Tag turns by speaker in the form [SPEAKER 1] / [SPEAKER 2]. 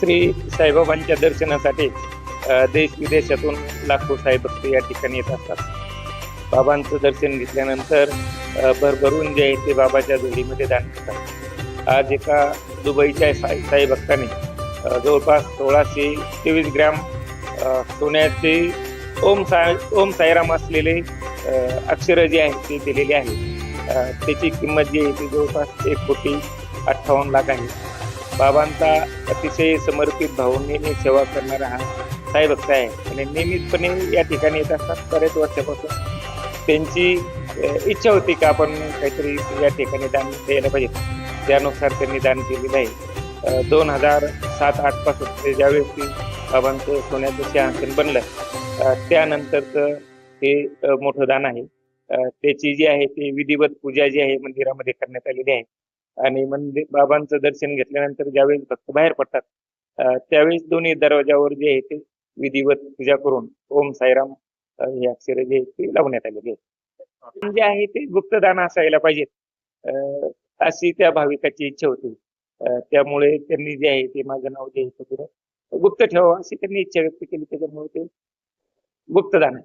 [SPEAKER 1] श्री साईबाबांच्या दर्शनासाठी देश विदेशातून लाखो साईभक्त या ठिकाणी येत असतात. बाबांचं दर्शन घेतल्यानंतर भरभरून जे आहे ते बाबाच्या जोडीमध्ये दान करतात. आज एका दुबईच्या साई साई भक्ताने जवळपास सोळाशे तेवीस ग्रॅम सोन्याचे ओम साई ओम साईराम असलेले अक्षर जे आहेत ते दिलेले आहे त्याची किंमत जी आहे ती जवळपास एक कोटी अठ्ठावन्न लाख आहे. बाबांचा अतिशय समर्पित भावनेने सेवा करणारा हा साई भक्त आहे. आणि नियमितपणे या ठिकाणी येत असतात. बरेच वर्षापासून त्यांची इच्छा होती की आपण काहीतरी या ठिकाणी दान द्यायला पाहिजे. त्यानुसार त्यांनी दान केलेलं आहे. दोन हजार सात आठपासून ते ज्यावेळेस ती बाबांचं सोन्याचं सिंहासन बनलं त्यानंतरचं हे मोठं दान आहे. त्याची जी आहे ती विधिवत पूजा जी आहे मंदिरामध्ये करण्यात आलेली आहे. आणि मंदिर बाबांचं दर्शन घेतल्यानंतर ज्यावेळेस भक्त बाहेर पडतात त्यावेळेस दोन्ही दरवाजावर जे आहे ते विधिवत पूजा करून ओम साईराम हे अक्षर जे आहेत ते लावण्यात आलेले जे आहे ते गुप्तदान असायला पाहिजेत. अशी त्या भाविकाची इच्छा होती. त्यामुळे त्यांनी जे आहे ते माझं नाव जे आहे ते गुप्त ठेवावं अशी त्यांनी इच्छा व्यक्त केली. त्याच्यामुळे ते गुप्तदान आहे.